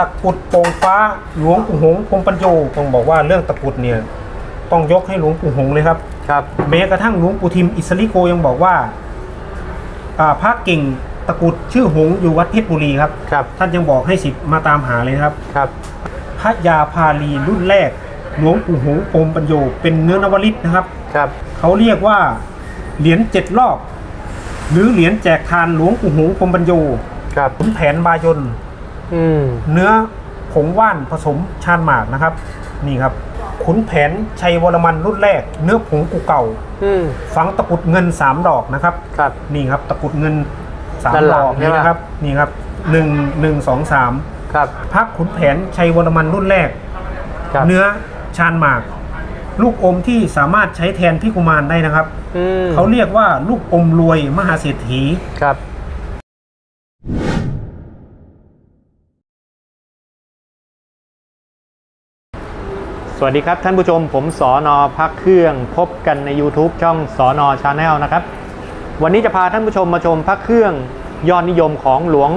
ตะกรุดโป่งฟ้าหลวงปู่หงส์พรหมปัญโยต้องบอกว่าเรื่องตะกรุดเนี่ยต้องยกให้หลวงปู่หงส์เลยครับครับแม้กระทั่งหลวงปู่ทิมอิสริโกยังบอกว่าอ่าพระเก่งตะกรุดชื่อหงส์อยู่วัดเพชรบุรีครับครับ ท่านยังบอกให้สิทธิ์มาตามหาเลยนะครับครับพระยาพาลีรุ่นแรกหลวงปู่หงส์พรหมปัญโยเป็นเนื้อนวลิตนะครับครับ เขาเรียกว่าเหรียญเจ็ดรอบ หรือเหรียญแจกทานหลวงปู่หงส์พรหมปัญโยครับขุนแผนบายนอืม เนื้อผงว่านผสมชานหมากนะครับ นี่ครับ ขุนแผนชัยวรมันรุ่นแรก เนื้อผงกูเก่าอืมฝังตะกรุดเงินสามดอกนะครับครับนี่ครับ ตะกรุดเงินสามด้านหลัดงอกใช่นี่ไหมนะครับ นี่ครับหนึ่งหนึ่งสองสามครับพระขุนแผนชัยวรมันรุ่นแรกครับเนื้อชานหมาก ลูกอมที่สามารถใช้แทนพี่กุมารได้นะครับอืมเขาเรียกว่าลูกอมรวยมหาเศรษฐีครับ สวัสดีครับท่านผู้ชมผมสอนอพักเครื่องพบกันใน YouTube ช่องสอนอชาแนลนะครับ วันนี้จะพาท่านผู้ชมมาชมพระเครื่องยอดนิยมของหลวง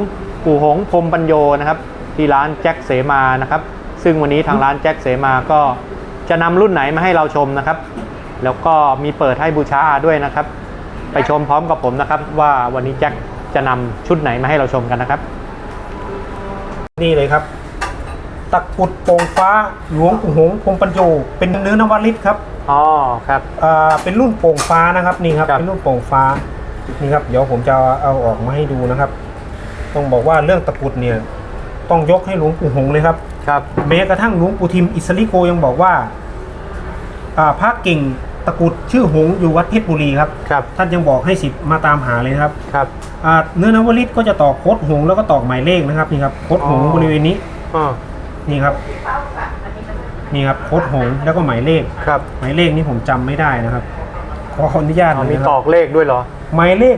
ปู่หงพรมปัญโยนะครับ ที่ร้านแจ็คเสมานะครับ ซึ่งวันนี้ทางร้านแจ็คเสมาก็จะนำรุ่นไหนมาให้เราชมนะครับ แล้วก็มีเปิดให้บูชาด้วยนะครับ ไปชมพร้อมกับผมนะครับ ว่าวันนี้แจ็คจะนำชุดไหนมาให้เราชมกันนะครับ นี่เลยครับ ตะกรุดโป่งฟ้าหลวงปู่หงส์พรหมปัญโยเป็นเนื้อนวลิตครับอ๋อครับอ่าเป็นรุ่นโป่งฟ้านะครับนี่ครับครับเป็นรุ่นโป่งฟ้านี่ครับเดี๋ยวผมจะเอาออกมาให้ดูนะครับ ต้องบอกว่าเรื่องตะกรุดเนี่ยต้องยกให้หลวงปู่หงส์เลยครับครับแม้กระทั่งหลวงปู่ทิมอิสริโกยังบอกว่าอ่าพระเก่งตะกรุดชื่อหงส์อยู่วัดเพชรบุรีครับครับ ท่านยังบอกให้สิทธิ์มาตามหาเลยนะครับครับอ่าเนื้อนวลิตก็จะตอกโคดหงส์แล้วก็ตอกหมายเลขนะครับนี่ครับโคดหงส์อ๋อบริเวณนี้อ๋อ นี่ครับ นี่ครับโคดหงส์แล้วก็หมายเลข ครับหมายเลขนี้ผมจำไม่ได้นะครับ ขออนุญาตหอ๋อน่อยมีนะคตรัอบกเลขด้วยเหรอหมายเลข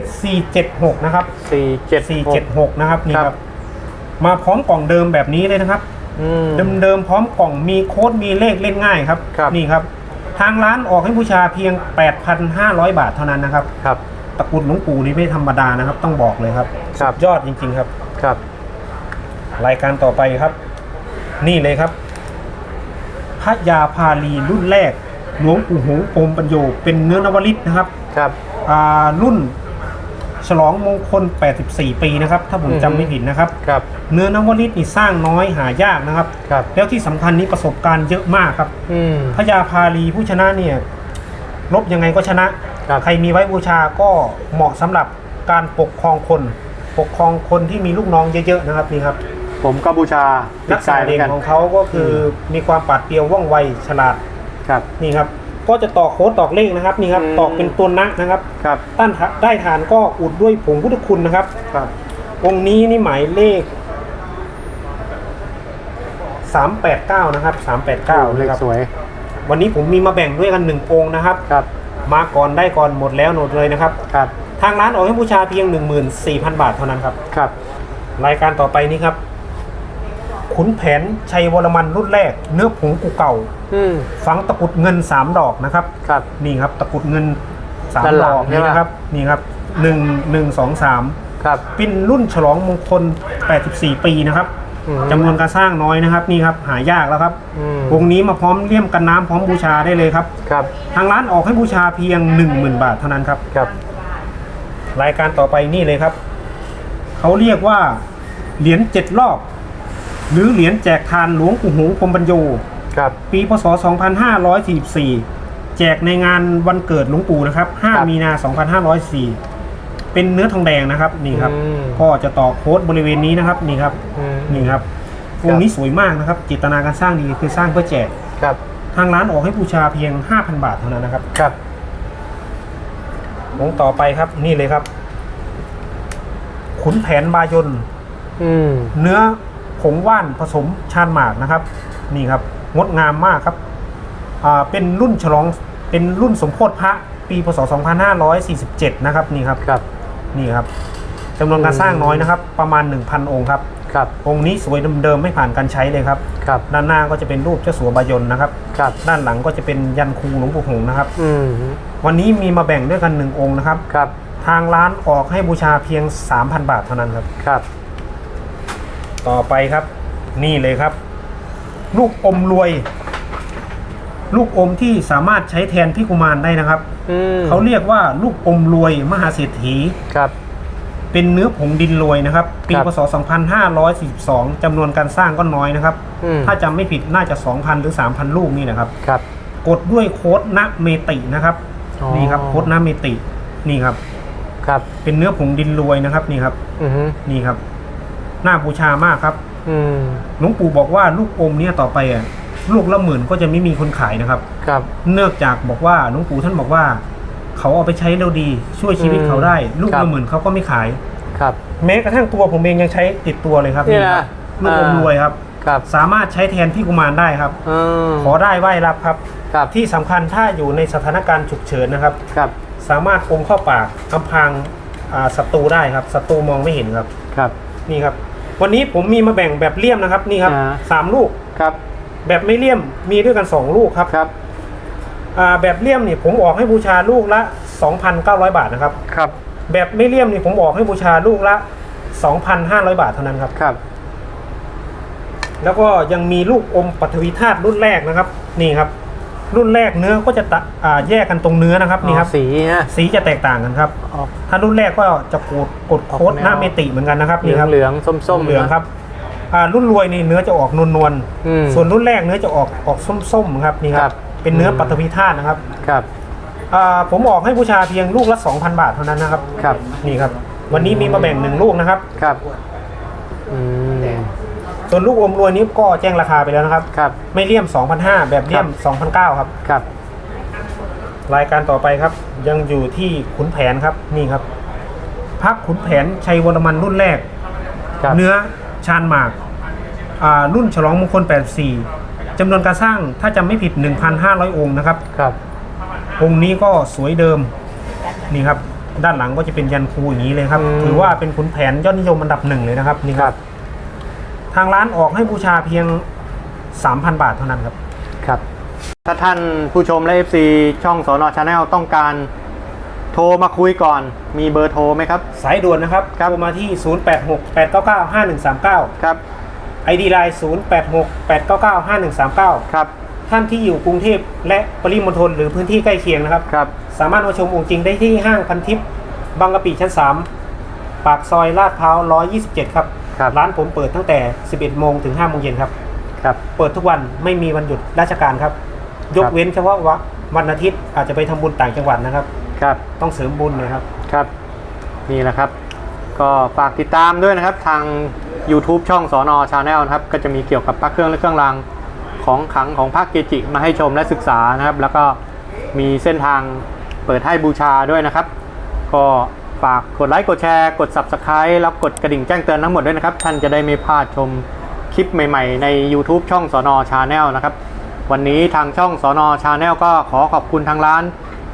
476 นะครับ สี่เจ็ดหก 476 นะครับนี่คครัรับ บ มาพร้อมกล่องเดิมแบบนี้เลยนะครับ อืม เดิมๆพร้อมกล่องมีโค้ดมีเลขเล่นง่ายครับ ครับ นี่ครับ ทางร้านออกให้บูชาเพียง 8,500 บาทเท่านั้นนะครับ ครับตะกรุดหลวงปู่นี่ไม่ธรรมดานะครับ ต้องบอกเลยครับครับ สุดยอดจริงๆครับ ครับ รายการต่อไปครับ นี่เลยครับ พระยาพาลีรุ่นแรกหลวงปู่หงส์พรหมปัญโยเป็นเนื้อนวลิตนะครับครับอ่ารุ่นฉลองมงคล 84 ปีนะครับ ถ้าผมอือฮึจำไม่ผิดนะครับ ครับ เนื้อนวลิตนี่สร้างน้อยหายากนะครับ ครับ แล้วที่สำคัญนี้ประสบการณ์เยอะมากครับ อืมพระยาพาลีผู้ชนะเนี่ยลบยังไงก็ชนะ ครับ ใครมีไว้บูชาก็เหมาะสำหรับการปกครองคน ปกครองคนที่มีลูกน้องเยอะๆนะครับนี่ครับ ผมก็บูชาติลัดกษใจณะเหมืเด่อนนกันของเขาก็คือมีความปราดเปรียวว่องไวฉลาดครับ นี่ครับ ก็จะต่อโค้ดตอกเลขนะครับนี่ครับอืม ตอกเป็นตัวนะนะครับครับต้านทะได้ฐานก็อุดด้วยผงพุทธคุณนะครับ ครับองค์นี้นี่หมายเลข 389 นะครับ 389เลนะขครับสวยวันนี้ผมมีมาแบ่งด้วยกันหนึ่งองค์นะครับ ครับมาก่อนได้ก่อนหมดแล้วหมดเลยนะครับ ครับทางร้านออกให้บูชาเพียง 14,000 บาทเท่านั้นครับ ครับ รายการต่อไปนี้ครับ ขุนแผนชัยวรมันรุ่นแรก เนื้อผงกูเก่า อืม ฝังตะกรุดเงิน3ดอกนะครับ ครับ นี่ครับตะกรุดเงินสามด้านหลัดงอกใช่นี่ไหม นะครับ นี่ครับหนึ่งหนึ่งสองสามครับ เป็นรุ่นฉลองมงคล 84 ปีนะครับอืม จำนวนการสร้างน้อยนะครับ นี่ครับหายากแล้วครับอืมวงนี้มาพร้อมเลี่ยมกันน้ำพร้อมบูชาได้เลยครับ ครับ ทางร้านออกให้บูชาเพียง 10,000 บาทเท่านั้นครับ ครับ รายการต่อไปนี่เลยครับ เขาเรียกว่า เหรียญเจ็ดรอบ หรือเหรียญแจกทานหลวงปู่หงส์พรหมปัญโยครับ ปีพศ 2544 แจกในงานวันเกิดหลวงปู่นะครับ ครับ 5 มีนา 2504 เป็นเนื้อทองแดงนะครับนี่ครับ อืมก็จะต่อโค้ดบริเวณนี้นะครับนี่ครับอืม นี่ครับวงนี้สวยมากนะครับจิตนาการสร้างดีคือสร้างเพื่อแจก ครับทางร้านออกให้บูชาเพียง 5,000 บาทเท่านั้นนะครับครับวงต่อไปครับนี่เลยครับ ขุนแผนบายนอืมเนื้อ ผงว่านผสมชานหมากนะครับ นี่ครับงดงามมากครับอ่าเป็นรุ่นฉลองเป็นรุ่นสมโพธิพระปีพศ 2547 นะครับนี่ครับครับนี่ครับจำนวนการสร้างน้อยนะครับ ประมาณ 1,000 องค์ครับครับองค์นี้สวยเดิมๆไม่ผ่านการใช้เลยครับครับ ด้านหน้าก็จะเป็นรูปเจ้าสัวบายนนะครับครับ ด้านหลังก็จะเป็นยันคูหลวงปู่หงส์นะครับอืมวันนี้มีมาแบ่งด้วยกันหนึ่งองค์นะครับครับ ทางร้านออกให้บูชาเพียง 3,000 บาทเท่านั้นครับครับ ต่อไปครับ นี่เลยครับ ลูกอมรวย ลูกอมที่สามารถใช้แทนพี่กุมารได้นะครับอืมเขาเรียกว่าลูกอมรวยมหาเศรษฐี ครับ เป็นเนื้อผงดินรวยนะครับ ปี ครับ พศ 2542จำนวนการสร้างก็น้อยนะครับ อืมถ้าจำไม่ผิดน่าจะ 2,000 หรือ 3,000 ลูกนี่นะครับ ครับ กดด้วยโค้ดณเมตินะครับ อ๋อ นี่ครับโค้ดณเมติ นี่ครับ ครับเป็นเนื้อผงดินรวยนะครับ นี่ครับ อือฮึนี่ครับ น่าบูชามากครับอืมหลวงปู่บอกว่าลูกอมเนี่ยต่อไปอะลูกละหมื่นก็จะไม่มีคนขายนะครับ ครับ เนื่องจากบอกว่าหลวงปู่ท่านบอกว่า เขาเอาไปใช้แล้วดีช่วยชีวิตเขาได้ ลูกครัละบ หมื่นเขาก็ไม่ขาย ครับ แม้กระทั่งตัวผมเองยังใช้ติดตัวเลยครับนี่นะครับลูกอมอ่าร รวยครับ ครับสามารถใช้แทนพี่กุมารได้ครับ อืมขอได้ไหว้รับครับ ครับที่สำคัญถ้าอยู่ในสถานการณ์ฉุกเฉินนะครับ ครับสามารถอมเข้าปากอำพรางอ่าศัตรูได้ครับศัตรูมองไม่เห็นครับ ครับ นี่ครับ วันนี้ผมมีมาแบ่งแบบเลี่ยมนะครับนี่ครับอ่า สามลูก ครับแบบไม่เลี่ยมมีด้วยกันสองลูกครับครับอ่าแบบเลี่ยมนี่ผมออกให้บูชาลูกละ 2,900 บาทนะครับ ครับแบบไม่เลี่ยมนี่ผมออกให้บูชาลูกละ 2,500 บาทเท่านั้นครับ ครับแล้วก็ยังมีลูกอมปัทวีธาตุรุ่นแรกนะครับ นี่ครับ รุ่นแรกเนื้อก็จะตะอ่าแยกกันตรงเนื้อนะครับนี่ครับอ๋อสีฮะสีจะแตกต่างกันครับ ออก ถ้ารุ่นแรกก็จะกดกดโค้ดออกแนว หน้าเมติเหมือนกันนะครับเหลืนี่องครับเหลืองส้มส้มๆเหลืองครับอ่ารุ่นรวยนี่เนื้อจะออกนวลนวลๆอืมส่วนรุ่นแรกเนื้อจะออกออกส้มๆครับนี่คครัรับ บ เป็นเนื้อปัทวีธาตุนะครับครับอ่าผมออกให้บูชาเพียงลูกละ 2,000 บาทเท่านั้นนะครับ ครับนี่ครับ วันนี้มีมาแบ่งหนึ่งลูกนะครับ ครับอืม ส่วนลูกอมรวยนี้ก็แจ้งราคาไปแล้วนะครับ ครับ ไม่เลี่ยม 2,500 แบบเลี่ยม 2,900 ครับ ครับ รายการต่อไปครับ ยังอยู่ที่ขุนแผนครับนี่ครับพักขุนแผนชัยวรมันรุ่นแรก ครับ เนื้อชานหมากอ่ารุ่นฉลองมงคล 84จำนวนการสร้างถ้าจำไม่ผิด 1,500 องค์นะครับ ครับ องค์นี้ก็สวยเดิมนี่ครับ ด้านหลังก็จะเป็นยันคูอย่างนี้เลยครับ อืม ถือว่าเป็นขุนแผนยอดนิยมอันดับหนึ่งเลยนะครับนี่คครัรับบ ทางร้านออกให้บูชาเพียง 3,000 บาทเท่านั้นครับ ครับ ถ้าท่านผู้ชมและ FC ช่องสอนอชาแนลต้องการโทรมาคุยก่อน มีเบอร์โทรไหมครับ สายด่วนนะครับครับโทรมาที่ 0868995139 ครับ ID Line 0868995139 ครับ ท่านที่อยู่กรุงเทพและปริมณฑลหรือพื้นที่ใกล้เคียงนะครับ ครับ สามารถมาชมองค์จริงได้ที่ห้างพันทิพย์บางกะปิชั้น 3 ปากซอยลาดพร้าว 127 ครับ ครับ ร้านผมเปิดตั้งแต่ 11 โมงถึง 5 โมงเย็นครับ ครับ เปิดทุกวันไม่มีวันหยุดราชการครับ ยกเว้นเฉพาะวะวันอาทิตย์อาจจะไปทำบุญต่างจังหวัดนะครับ ครับ ต้องเสริมบุญนะครับ ครับ นี่แหละครับ ก็ฝากติดตามด้วยนะครับทาง YouTube ช่องสอนอชาแนลนะครับ ก็จะมีเกี่ยวกับพระเครื่องและเครื่องรางของขลังของพระเกจิมาให้ชมและศึกษานะครับ แล้วก็มีเส้นทางเปิดให้บูชาด้วยนะครับ ก็ ฝากกดไลค์กดแชร์กด Subscribe แล้วกดกระดิ่งแจ้งเตือนทั้งหมดด้วยนะครับ ท่านจะได้ไม่พลาดชมคลิปใหม่ๆ ใน YouTube ช่องสอนอชาแนลนะครับ วันนี้ทางช่องสอนอชาแนลก็ขอขอบคุณทางร้าน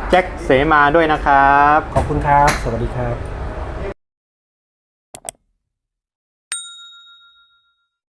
แจ็คเสมาด้วยนะครับ ขอบคุณครับ สวัสดีครับ